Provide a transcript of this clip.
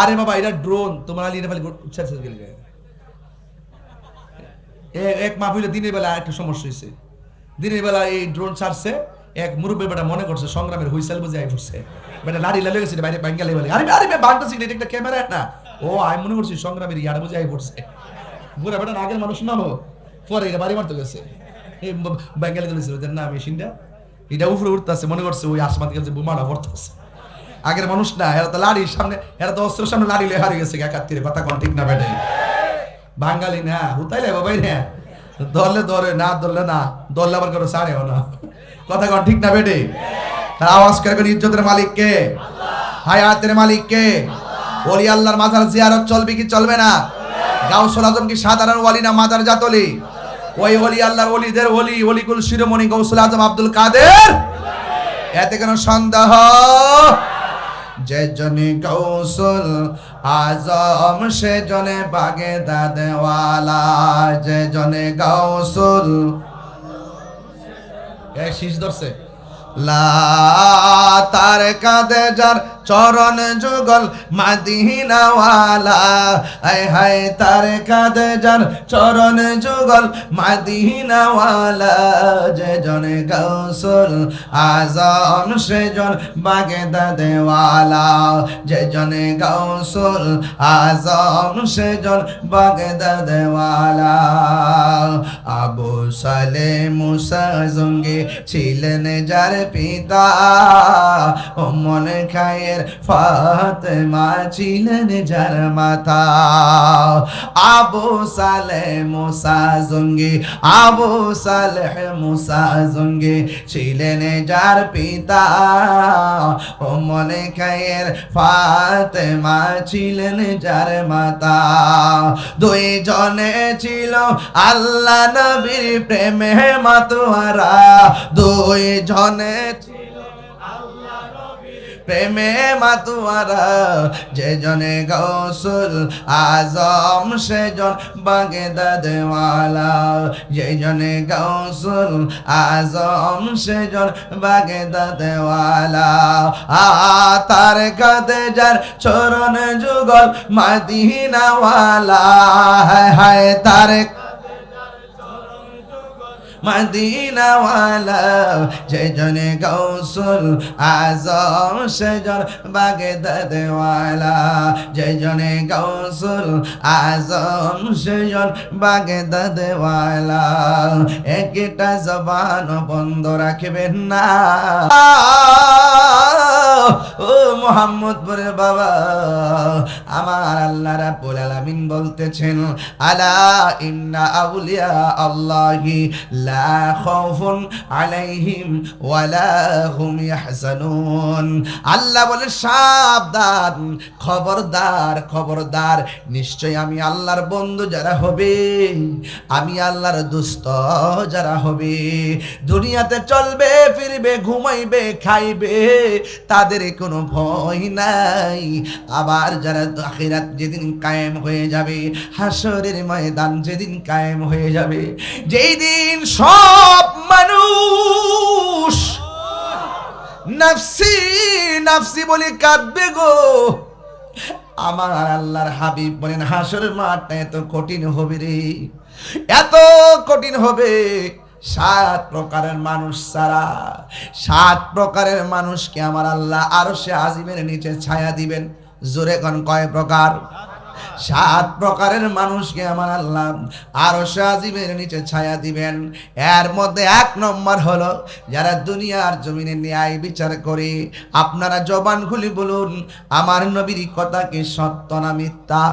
আরে বাবা, এটা ড্রোন তোমার আলিয়ে পালি উচ্ছ্বাস গেলে। এক মাহফিলে দিনের বেলা একটা সমস্যা হয়েছে দিনের বেলা এই ড্রোন ছাড়ছে, এক মুরব্বী বেটা মনে করছে সংগ্রামের হুইসেল বুঝে আই পড়ছে বেটা লাড়ি লালে গেছে বাইরে বাঙ্গালে বলে আরে আরে বাগটা সিগরেট একটা ক্যামেরা না ও, আমি মনে করছি সংগ্রামের ইয়ার বুঝে আই পড়ছে বুড়া বেটা আগের মানুষ না হো পরে এটা বাড়ি মারতে গেছে। এই বাঙ্গালে যে না মেশিনটা এটা উপরে উঠতেছে, মনে করছে ওই আসমান গেছে বোমাটা পড়তেছে আগের মানুষ না, এরা তো লাড়ির সামনে, এরা তো অস্ত্রের সামনে লাড়ি লে হারিয়ে গেছে একাত্তরে কথা কোন ঠিক না বেটে বাঙালি না হুতাইলে বাবাই না ধরলে ধরে, না ধরলে না, ধরলে আবার কেউ সারেও না। কথা কোন ঠিক না বেটে তার আওয়াজ করবেন ইজ্জতের মালিক কে? হায়াতের মালিক কে? ওলি আল্লাহর মাজার জিয়ারত চলবে কি চলবে না? গাউসুল আজম কি সাধারণ ওয়ালি না মাজার জাতলি ওই ওলি আল্লাহর ওলিদের ওলি, ওলিকুল শিরোমণি গৌসুল আজম আব্দুল কাদের? এতে কোনো সন্দেহ যে জনে কৌশল আজম সে জনে বাগে দাদেওয়ালা যে জনে কৌশল শীষ ধরছে। তার কাঁদে যার চরণ যুগল মাদিনাওয়ালা। আয় হায়, তার কাঁদে যার চরণ যুগল মাদিনাওয়ালা। যে জনে গৌসুল আজম সে জন বাগে দেওয়ালা। যে জনে গৌসুল আজম সে জন বাগে দেওয়ালা। আবু সালে মুসা জঙ্গে ছিলেন যার পিতা, ও মনে খায়ের ফাতেমা ছিলেন যার মাতা। আবু সালে মুসা জঙ্গে, আবু সালেহ মুসা জঙ্গে ছিলেন যার পিতা খায়ের ছিলেন যার মাতা। জনে ছিল আল্লাহ নবীর প্রেমে মাতোয়ারা দুই জনে প্রেমে মাতুয়ারা যে জনে গৌসুল আজম সে জন বাগে দেওয়ালা। যে জনে গৌসুল আজম সে জন বাগে দেওয়ালা। আ, তার কাদে যার চরণ যুগল মাদিনাওয়ালা। হায় হায়, তার মদিনাওয়ালা, যে জনে গৌসুল আজম সেজন বাগে দেওয়ালা যে জনে গৌসুল আজম সেজন বাগে দেওয়ালা একটা জবান বন্ধ রাখবেন না। ও মোহাম্মদপুরের বাবা। আমার আল্লাহ রাব্বুল আলামিন বলতেছেন, আলা ইন্না আউলিয়া আল্লাহি লা খাউফুন আলাইহিম ওয়ালা হুম ইয়াহজানুন। আল্লাহ বলে, সাবধান, খবরদার খবরদার নিশ্চয় আমি আল্লাহর বন্ধু যারা হবে, আমি আল্লাহর দুস্থ যারা হবে, দুনিয়াতে চলবে, ফিরবে, ঘুমাইবে, খাইবে, তাদের কোনো ভয় নাই। আবার যারা আখিরাত যেদিন কায়েম হয়ে যাবে হাসরের ময়দান যেদিন কায়েম হয়ে যাবে যেই দিন সব মানুষ নাফসি নাফসি বলে কাঁদবে গো। আমার আল্লাহর হাবিব বলেন হাসরের মাঠটা এত কঠিন হবে রে। এত কঠিন হবে। সাত প্রকারের মানুষ ছাড়া, সাত প্রকারের মানুষকে আমার আল্লাহ আরও সে আজিমের নিচে ছায়া দিবেন। জোরে কোন, কয় প্রকার? সাত প্রকারের মানুষকে আমার আল্লাহ আরও সে আজিমের নিচে ছায়া দিবেন। এর মধ্যে এক নম্বর হলো, যারা দুনিয়ার জমিনে ন্যায় বিচার করে, আপনারা জবান খুলি বলুন, আমার নবীর কথা কি সত্য না মিথ্যা?